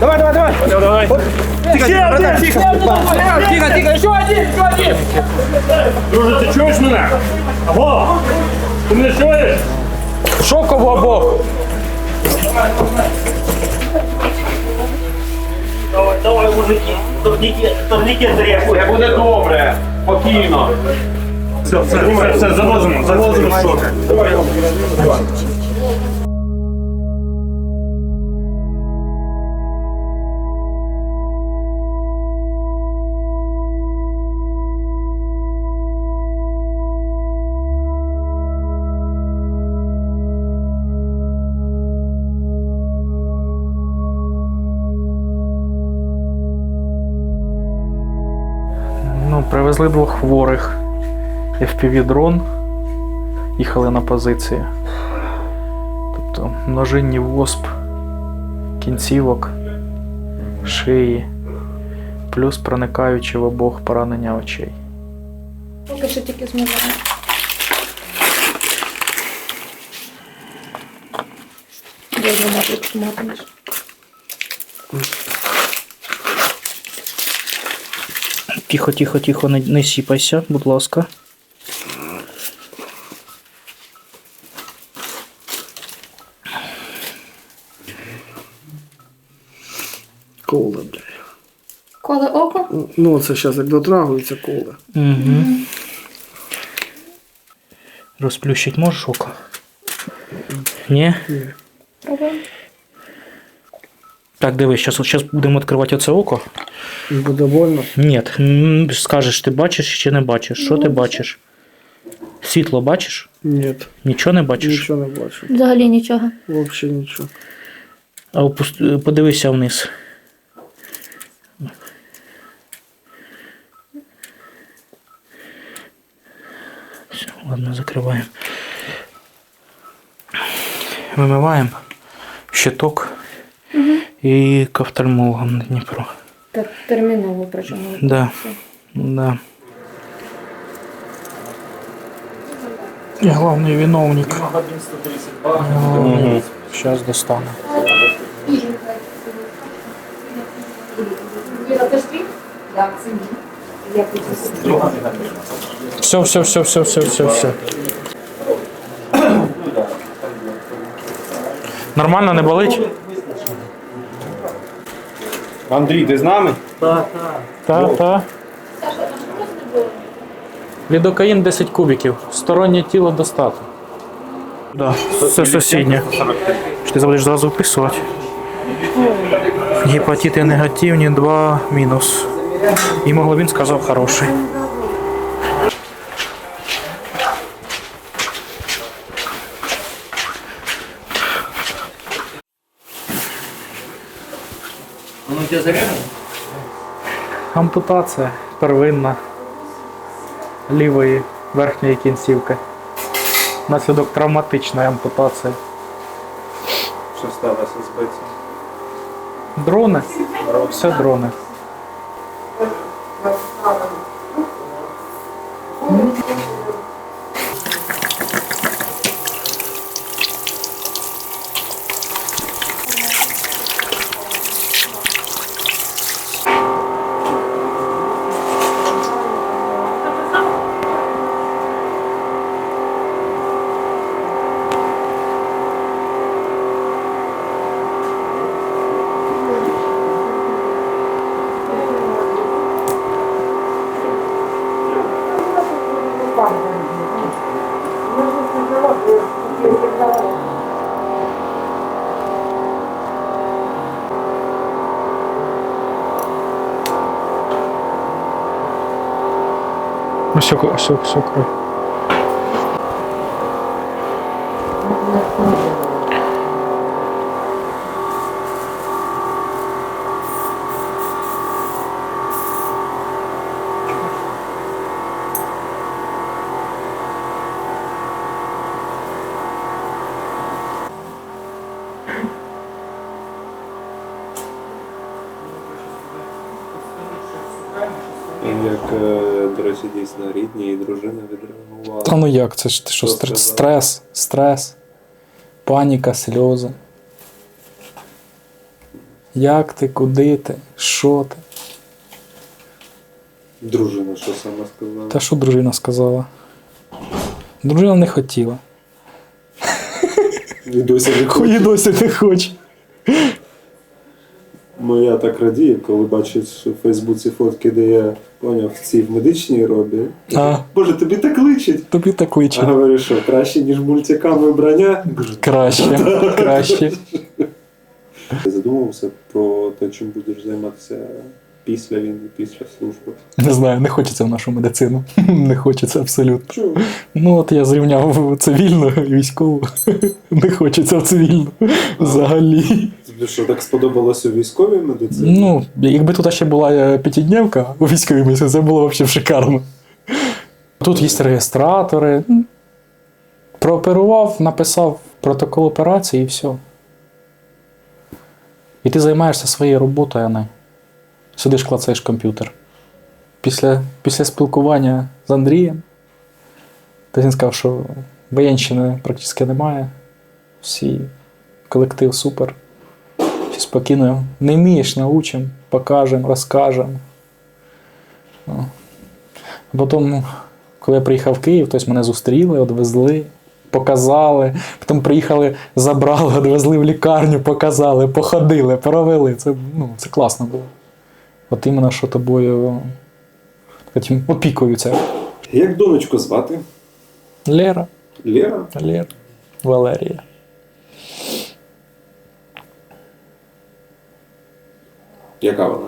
Давай, давай, давай. Давай. Тихо, тихо, тихо. Тихо, тихо, еще один, еще один. Друже, ти чуєш мене? Або? Ти мене чуєш? Шоково обох. Давай, давай, мужики. Турніки, турніки требує. Буде добре, спокійно. Все, все, все, все, завозимо, завозимо в шок. Ну, привезли двох хворих. FPV-дрон. Їхали на позиції. Тобто множинні восп, кінцівок, шиї, плюс проникаючи в обох поранення очей. Поки що тільки. Я не можу матимеш. Тихо, тихо, тихо, не, не сіпайся, будь ласка. Коле, бля. Коле око? Ну, це зараз як дотрагується коле. Угу. Розплющить можеш око? Ні? Пробуємо. Так, дивись, зараз будемо відкривати оце око. Буде больно. Ні, скажеш, ти бачиш чи не бачиш? Що ти бачиш? Світло бачиш? Ні, Нічого не бачиш? нічого не бачу. Взагалі нічого. Взагалі нічого. А опусти- подивися вниз. Все, ладно, закриваємо. Вимиваємо щиток і к офтальмологам на Дніпро. Так терміново причому. Да. Да. І головний виновник. Зараз достану. Все, все, все, все, все, все, все. Нормально не болить? Андрій, ти з нами? Так, так. Лідокаїн 10 кубиків. Стороннє тіло достатньо. Да, це сусіднє. Що ти забудеш зразу вписувати. Гепатити негативні, 2 мінус. Гемоглобін сказав хороший. Ампутація первинна лівої верхньої кінцівки. Наслідок травматичної ампутації. Що сталося з бицем? Дрони. Все дрони. Все, все, все, кров. Як, е, до речі, дійсно рідні і дружина відреагувала. Та ну як? Це ж ти що, стр- сказав? стрес, стрес, паніка, сльози. Як ти, куди ти, що ти? Дружина, що сама сказала? Та що дружина сказала? Дружина не хотіла. І досі не Хуї досі не хоче. Моя так радіє, коли бачить що в Фейсбуці фотки, де я поняв в цій в медичній робі. А, Боже, тобі так личить. тобі так А личить. говорю, що краще, ніж мультиками. Кажу, Краще, краще. Я задумався про те, чим будеш займатися після війни, після служби. Не знаю, не хочеться в нашу медицину. Не хочеться абсолютно. Чому? Ну от я зрівняв цивільну і військову. Не хочеться в цивільну. Взагалі. Тобі що, так сподобалось у військовій медицині? Ну, якби тут ще була е, п'ятидневка у військовій місці, це було взагалі шикарно. Тут є реєстратори. Прооперував, написав протокол операції і все. І ти займаєшся своєю роботою, а не сидиш, клацаєш комп'ютер. Після, після спілкування з Андрієм, то він сказав, що воєнщини практично немає. Всі колектив супер. Спокійно. Не вмієш, научимо, покажемо, розкажемо. О. А Потім, коли я приїхав в Київ, тобто мене зустріли, відвезли, показали. Потім приїхали, забрали, відвезли в лікарню, показали, походили, провели. Це, ну, це класно було. От іменно, що тобою таким опікуються. Як донечку звати? Лера, Лера? Лера, Валерія. Яка вона?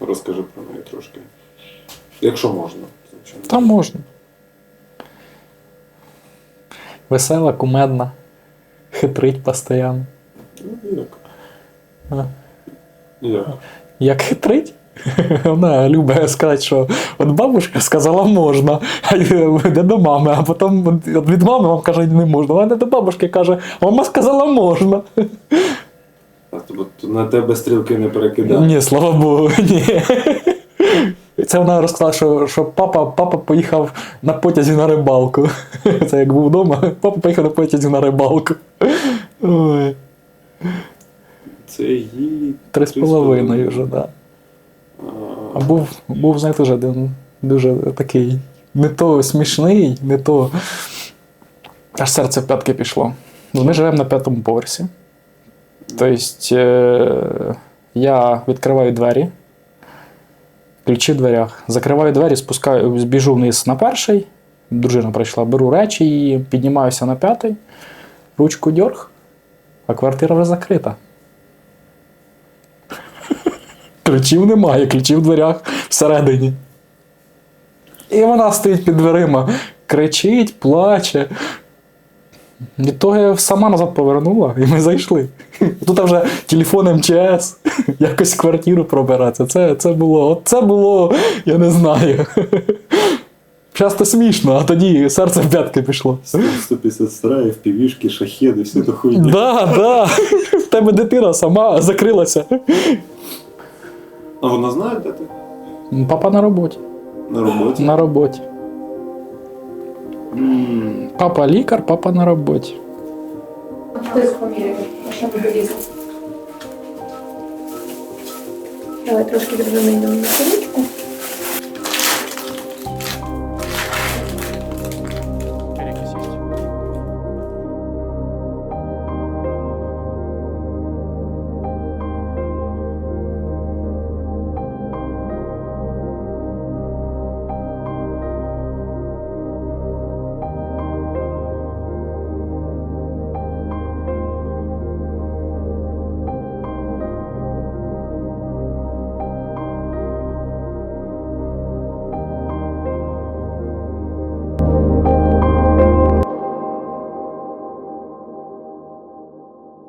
Розкажи про неї трошки. Якщо можна, звичайно. Та можна. Весела, кумедна, хитрить постійно. Ну, як? А. Як? Як хитрить? Вона любить сказати, що от бабушка сказала можна, а йде до мами, а потім від мами вам каже, не можна. Вона йде до бабушки каже, мама сказала можна. А тобто на тебе стрілки не перекидали? Ні, слава Богу, ні. Це вона розказала, що, що папа, папа поїхав на потязі на рибалку. Це як був вдома, папа поїхав на потязі на рибалку. Ой, Це її. три з половиною вже, так. Да. А був, був, знаєте, вже один дуже такий не то смішний, не то. Аж серце в п'ятки пішло. Ми живемо на п'ятому поверсі. Тобто я відкриваю двері, ключі в дверях, закриваю двері, спускаю, збіжу вниз на перший. Дружина прийшла, беру речі її, піднімаюся на п'ятий, ручку дьорг, а квартира вже закрита. Ключів немає, ключів в дверях всередині. І вона стоїть під дверима, кричить, плаче. Від того я сама назад повернула, і ми зайшли. Тут вже телефон МЧС, якось квартиру пробиратися. Це, це було, це було, я не знаю. Часто смішно, а тоді серце в п'ятки пішло. 150 страїв, півішки, шахеди, все то хуйня. Да, да. В тебе дитина сама закрилася. А вона знає, де ти? Папа на роботі. На роботі. На роботі. Папа лікар, папа на роботі. Тиск поміряємо, а що буде лізти. Давай трошки дружини йдемо на коліна.